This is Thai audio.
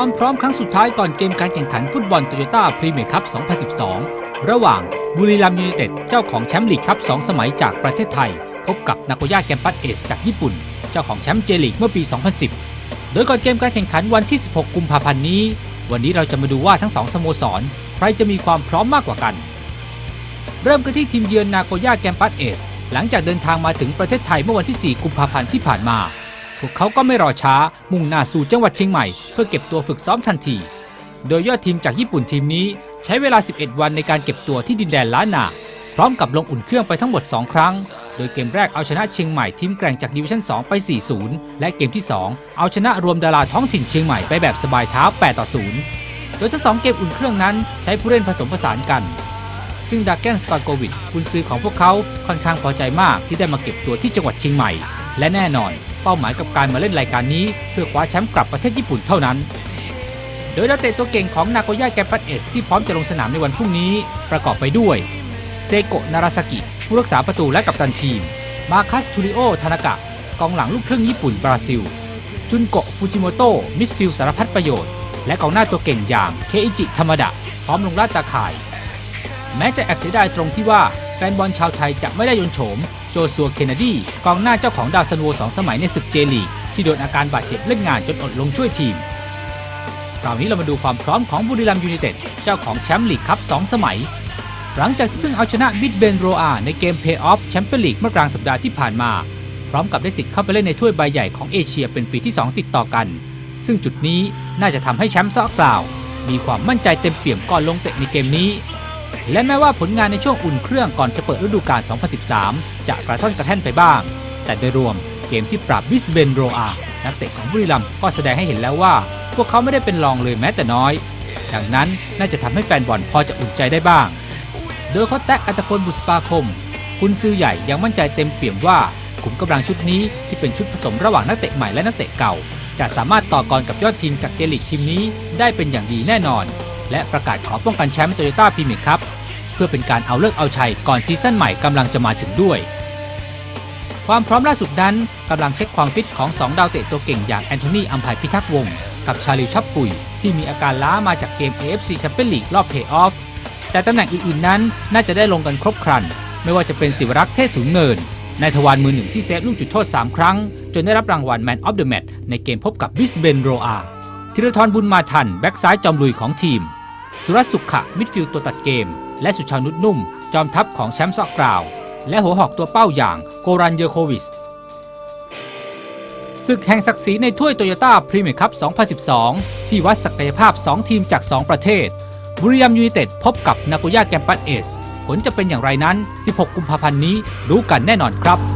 ความพร้อมครั้งสุดท้ายก่อนเกมการแข่งขันฟุตบอลโตโยต้าพรีเมียร์คัพ 2012 ระหว่างบุรีรัมย์ยูไนเต็ดเจ้าของแชมป์ลีกคัพ 2 สมัยจากประเทศไทย พบกับนาโกย่าแกมปัสเอสจากญี่ปุ่น เจ้าของแชมป์เจลีกเมื่อปี 2010 โดยก่อนเกมการแข่งขันวันที่ 16 กุมภาพันธ์นี้ วันนี้เราจะมาดูว่าทั้งสองสโมสร ใครจะมีความพร้อมมากกว่ากัน เริ่มกันที่ทีมเยือนนาโกย่าแกมปัสเอสหลังจากเดินทางมาถึงประเทศไทยเมื่อวันที่ 4 กุมภาพันธ์ที่ผ่านมา พวกเขาก็ไม่รอช้ามุ่งหน้าสู่จังหวัดเชียงใหม่ เพื่อเก็บตัวฝึกซ้อมทันที โดยยอดทีมจากญี่ปุ่นทีมนี้ใช้เวลา 11 วันในการเก็บตัวที่ดินแดนล้านนา พร้อมกับลงอุ่นเครื่องไปทั้งหมด 2 ครั้ง โดยเกมแรกเอาชนะเชียงใหม่ทีมแกร่งจากดิวิชั่น 2 ไป 4-0 และเกมที่ 2 เอาชนะรวมดาราท้องถิ่นเชียงใหม่ไปแบบสบายเท้า8-0โดยทั้งสองเกมอุ่นเครื่องนั้นใช้ผู้เล่นผสมผสานกันซึ่งดาแกนสตาโกวิดกุนซือของพวกเขาค่อนข้างพอใจมากที่ได้มาเก็บตัวที่จังหวัดเชียงใหม่ และแน่นอน เป้าหมายกับการมาเล่นรายการนี้ เพื่อคว้าแชมป์กลับประเทศญี่ปุ่นเท่านั้น โดยนักเตะตัวเก่งของนาโกย่าแกปัสเอสที่พร้อมจะลงสนามในวันพรุ่งนี้ ประกอบไปด้วยเซโกะนาราซากิผู้รักษาประตูและกัปตันทีม มาคัสทูริโอทานากะ กองหลังลูกครึ่งญี่ปุ่นบราซิล จุนโกะฟูจิโมโตะมิดฟิลสารพัดประโยชน์ และกองหน้าตัวเก่งอย่างเคอิจิธรรมดะ พร้อมลงลาดตาข่าย แม้จะแอบเสียดายตรงที่ว่าแฟนบอลชาวไทยจะไม่ได้ยนโฉม จซัวเคนเนดีกองหน้าเจ้าของดาวซันโวสองสมัยในศึกเจลีที่โดนอาการบาดเจ็บเล่นงานจนอดลงช่วยทีมคราวนี้เรามาดูความพร้อมของบุรีรัมยูไนเต็ดเจ้าของแชมป์ลีกคัพ2สมัย หลังจากที่เพิ่งเอาชนะบิดเบนโรอาในเกมเพย์ออฟแชมเปี้ยนลีกเมื่อกลางสัปดาห์ที่ผ่านมา พร้อมกับได้สิทธิ์เข้าไปเล่นในถ้วยใบใหญ่ของเอเชียเป็นปีที่ 2 ติดต่อกัน ซึ่งจุดนี้น่าจะทำให้แชมป์ซอกล่าวมีความมั่นใจเต็มเปี่ยมก่อนลงเตะในเกมนี้ และแม้ว่าผลงานในช่วงอุ่นเครื่องก่อนจะเปิดฤดูกาล2013 จะกระท่อนกระแท่นไปบ้าง แต่โดยรวมเกมที่ปราบบิสเบนโรอานักเตะของบุรีรัมย์ก็แสดงให้เห็นแล้วว่า พวกเขาไม่ได้เป็นรองเลยแม้แต่น้อย ดังนั้นน่าจะทำให้แฟนบอลพอจะอุ่นใจได้บ้าง โดยโค้ชแท็กอัตพลบุษปาคม คุณซื้อใหญ่ยังมั่นใจเต็มเปี่ยมว่าขุมกำลังชุดนี้ที่เป็นชุดผสมระหว่างนักเตะใหม่และนักเตะเก่า จะสามารถต่อกรกับยอดทีมจากเจลิกทีมนี้ได้เป็นอย่างดีแน่นอน และประกาศขอป้องกันแชมป์โตโยต้าพรีเมียร์ครับเพื่อเป็นการเอาเลิกเอาชัยก่อนซีซั่นใหม่กำลังจะมาถึงด้วย ความพร้อมล่าสุดนั้นกำลังเช็คความฟิตของ 2 ดาวเตะตัวเก่งอย่างแอนโทนีอัมภัยพิทักษ์วงศ์กับชาลีชับปุยที่มีอาการล้ามาจากเกม AFC แชมเปี้ยนลีกรอบเพย์ออฟแต่ตำแหน่งอื่นๆนั้นน่าจะได้ลงกันครบครัน ไม่ว่าจะเป็นศิวรักษ์เทศสูงเนินนายทวารมือหนึ่งที่เซฟลูกจุดโทษ 3 ครั้ง จนได้รับรางวัล Man of the Match ในเกมพบกับบิสเบนโรอาธีรทรบุญมาทัน แบ็กซ้ายจอมลุยของทีม สุรสุขะมิดฟิลด์ตัวตัดเกม และสุชานุชนุ่ม จอมทัพของแชมป์ซอกกราว และหัวหอกตัวเป้าอย่างโกรันเยโควิสศึกแห่งศักดิ์ศรีในถ้วยโตโยต้าพรีเมียร์คัพ 2012 ที่วัดศักยภาพ 2 ทีมจาก 2 ประเทศ บุรีรัมย์ยูไนเต็ดพบกับนาโกย่าแกมปัสเอส ผลจะเป็นอย่างไรนั้น 16 กุมภาพันธ์นี้รู้กันแน่นอนครับ